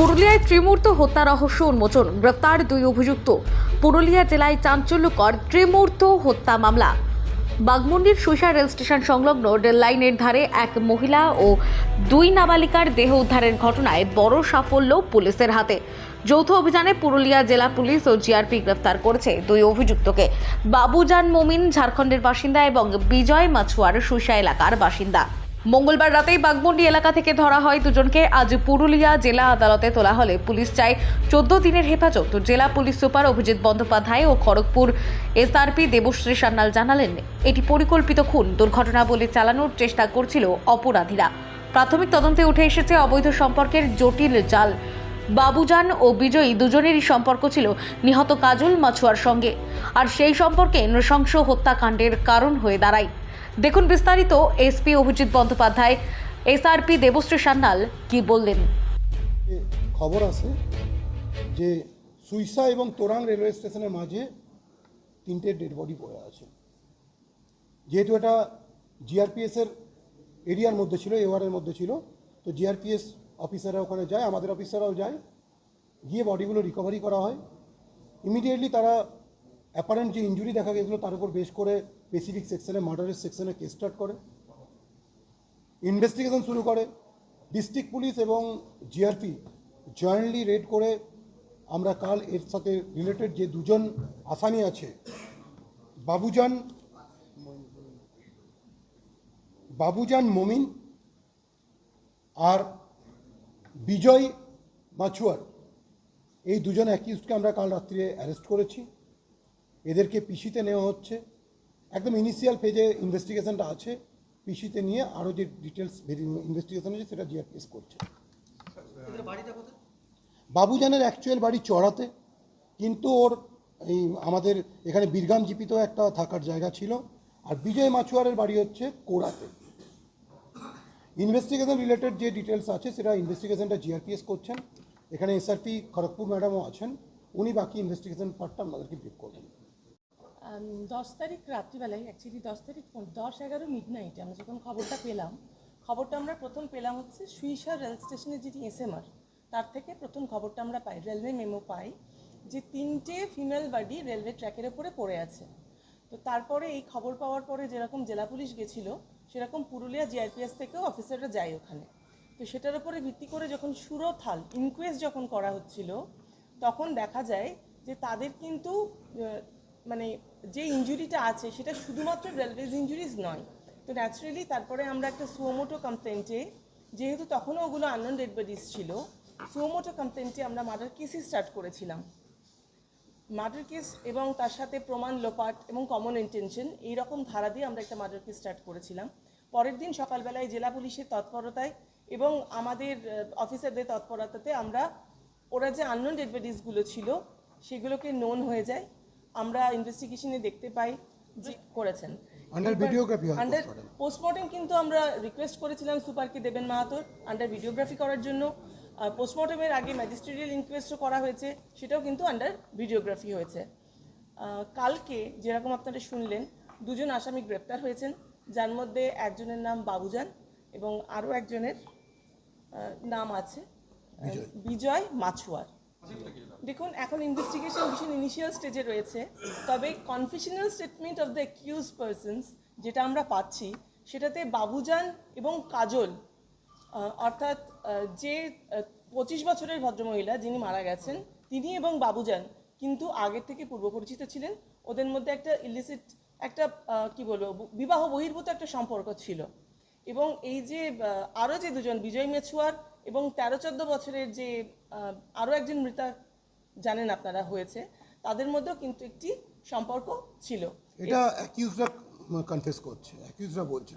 পুরুলিয়ায় ত্রিমূর্ত হত্যা রহস্য উন্মোচন, গ্রেফতার দুই অভিযুক্ত। পুরুলিয়া জেলায় চাঞ্চল্যকর ত্রিমূর্ত হত্যা মামলা। বাগমুন্ডির সুইসা রেল স্টেশন সংলগ্ন রেল লাইনের ধারে এক মহিলা ও দুই নাবালিকার দেহ উদ্ধারের ঘটনায় বড় সাফল্য পুলিশের হাতে। যৌথ অভিযানে পুরুলিয়া জেলা পুলিশ ও জিআরপি গ্রেফতার করেছে দুই অভিযুক্তকে। বাবুজান মোমিন, ঝাড়খণ্ডের বাসিন্দা এবং বিজয় মাছুয়ার সুইসা এলাকার বাসিন্দা। মঙ্গলবার রাতেই বাগমুন্ডি এলাকা থেকে ধরা হয় দুজনকে। আজ পুরুলিয়া জেলা আদালতে তোলা হলে পুলিশ চায় চোদ্দ দিনের হেফাজত। জেলা পুলিশ সুপার অভিজিৎ বন্দ্যোপাধ্যায় ও খড়গপুর এসআরপি দেবশ্রী সান্যাল জানালেন, এটি পরিকল্পিত খুন। দুর্ঘটনা বলে চালানোর চেষ্টা করছিল অপরাধীরা। প্রাথমিক তদন্তে উঠে এসেছে অবৈধ সম্পর্কের জটিল জাল। বাবুজান ও বিজয়ী দুজনেরই সম্পর্ক ছিল নিহত কাজল মাছুয়ার সঙ্গে। আর সেই সম্পর্কে নৃশংস হত্যাকাণ্ডের কারণ হয়ে দাঁড়ায়। দেখুন বিস্তারিত এসপি অভিজিৎ বন্দ্যোপাধ্যায়, এসআরপি দেবশ্রী সান্যাল কি বললেন? খবর আছে যে সুইসা এবং তোরাং রেলওয়ে স্টেশনের মাঝে তিনটে ডেড বডি পড়ে আছে। যেহেতু এটা জিআরপিএসের এরিয়ার মধ্যে ছিল, এওয়ারের মধ্যে ছিল, তো জিআরপিএস অফিসাররা ওখানে যায়, আমাদের অফিসাররাও যায়, গিয়ে বডিগুলো রিকভারি করা হয়। ইমিডিয়েটলি তারা অ্যাপারেন্ট যে ইঞ্জুরি দেখা গেছিল তার উপর বেশ করে স্পেসিফিক সেকশনে মার্ডারের সেকশনে কেস স্টার্ট করে। ইনভেস্টিগেশন শুরু করে। ডিস্ট্রিক্ট পুলিশ এবং জিআরপি জয়েন্টলি রেড করে। আমরা কাল এর সাথে রিলেটেড যে দুজন আসামি আছে, বাবুজান বাবুজান মমিন আর বিজয় মাছুয়ার। এই দুজন অ্যাকিউজকে আমরা কাল রাত্রে অ্যারেস্ট করেছি। এদেরকে পিসিতে নেওয়া হচ্ছে। একদম ইনিশিয়াল ফেজে ইনভেস্টিগেশনটা আছে। পিসিতে নিয়ে আরও যে ডিটেলস ইনভেস্টিগেশন আছে সেটা জিআরপিএস করছে। বাবুজানের অ্যাকচুয়াল বাড়ি চড়াতে। কিন্তু ওর এই আমাদের এখানে বীরগাম জিপিতেও একটা থাকার জায়গা ছিল। আর বিজয় মাছুয়ারের বাড়ি হচ্ছে কোড়াতে ইনভেস্টিগেশন রিলেটেড যে ডিটেলস আছে সেটা ইনভেস্টিগেশনটা জিআরপিএস করছেন। এখানে এসআরপি খড়গপুর ম্যাডামও আছেন। উনি বাকি ইনভেস্টিগেশন পার্টটা আমাদেরকে ব্রিফ করবেন। দশ তারিখ রাত্রিবেলায় অ্যাকচুয়ালি দশ তারিখ দশ, এগারো মিড নাইটে আমরা যখন খবরটা পেলাম, খবরটা আমরা প্রথম পেলাম হচ্ছে সুইসা রেল স্টেশনের যেটি এসএমআর তার থেকে প্রথম খবরটা আমরা পাই রেলওয়ে মেমো পাই যে তিনটে ফিমেল বাডি রেলওয়ে ট্র্যাকের ওপরে পড়ে আছে। তো তারপরে এই খবর পাওয়ার পরে যেরকম জেলা পুলিশ গেছিল, সেরকম পুরুলিয়া জিআরপিএস থেকেও অফিসাররা যায় ওখানে। তো সেটার উপরে ভিত্তি করে যখন সুরথাল ইনকোয়েস্ট যখন করা হচ্ছিল, তখন দেখা যায় যে তাদের কিন্তু মানে যে ইঞ্জুরিটা আছে, সেটা শুধুমাত্র রেলওয়েজ ইঞ্জুরিজ নয়। তো ন্যাচারালি তারপরে আমরা একটা সুমোটো কমপ্লেন্টে যেহেতু তখনও ওগুলো আননোন ডেড বডিজ ছিল সুমোটো কমপ্লেন্টে আমরা মার্ডার কেসই স্টার্ট করেছিলাম। মার্ডার কেস এবং তার সাথে প্রমাণ, লোপাট এবং কমন ইন্টেনশন এই রকম ধারা দিয়ে আমরা একটা মার্ডার কেস স্টার্ট করেছিলাম। পরের দিন সকালবেলায় জেলা পুলিশের তৎপরতায় এবং আমাদের অফিসারদের তৎপরতাতে আমরা, ওরা যে আননোন ডেড বডিজগুলো ছিল, সেগুলোকে নোন হয়ে যায়। আমরা ইনভেস্টিগেশনে দেখতে পাই যে করেছেন। Videography হয় আন্ডার। পোস্টমর্টেম কিন্তু আমরা রিকোয়েস্ট করেছিলাম সুপারকে দেবেন মাহাতোর। আন্ডার ভিডিওগ্রাফি করার জন্য। পোস্টমর্টেমের আগে ম্যাজিস্ট্রেরিয়াল ইনকোয়েস্টও করা হয়েছে সেটাও কিন্তু আন্ডার ভিডিওগ্রাফি হয়েছে। কালকে যেরকম আপনারা শুনলেন দুজন আসামি গ্রেপ্তার হয়েছেন। যার মধ্যে একজনের নাম বাবুজান এবং আরও একজনের নাম আছে বিজয়। মাছুয়ার। দেখুন, এখন ইনভেস্টিগেশন ভীষণ ইনিশিয়াল স্টেজে রয়েছে, তবে confessional statement of the accuse persons যেটা আমরা পাচ্ছি, সেটাতে বাবুজান এবং কাজল অর্থাৎ যে পঁচিশ বছরের ভদ্রমহিলা যিনি মারা গেছেন, তিনি এবং বাবুজান কিন্তু আগের থেকে পূর্ব পরিচিত ছিলেন। ওদের মধ্যে একটা ইলিসিট একটা কি বলব বিবাহ বহির্ভূত একটা সম্পর্ক ছিল। এবং এই যে আরও যে দুজন, বিজয় মেছুয়ার এবং তেরো চোদ্দ বছরের যে আরও একজন মৃতা জানেন আপনারা হয়েছে তাদের মধ্যেও কিন্তু একটি সম্পর্ক ছিল এটা অ্যাকিউজরা কনফেস করছে অ্যাকিউজরা বলছে।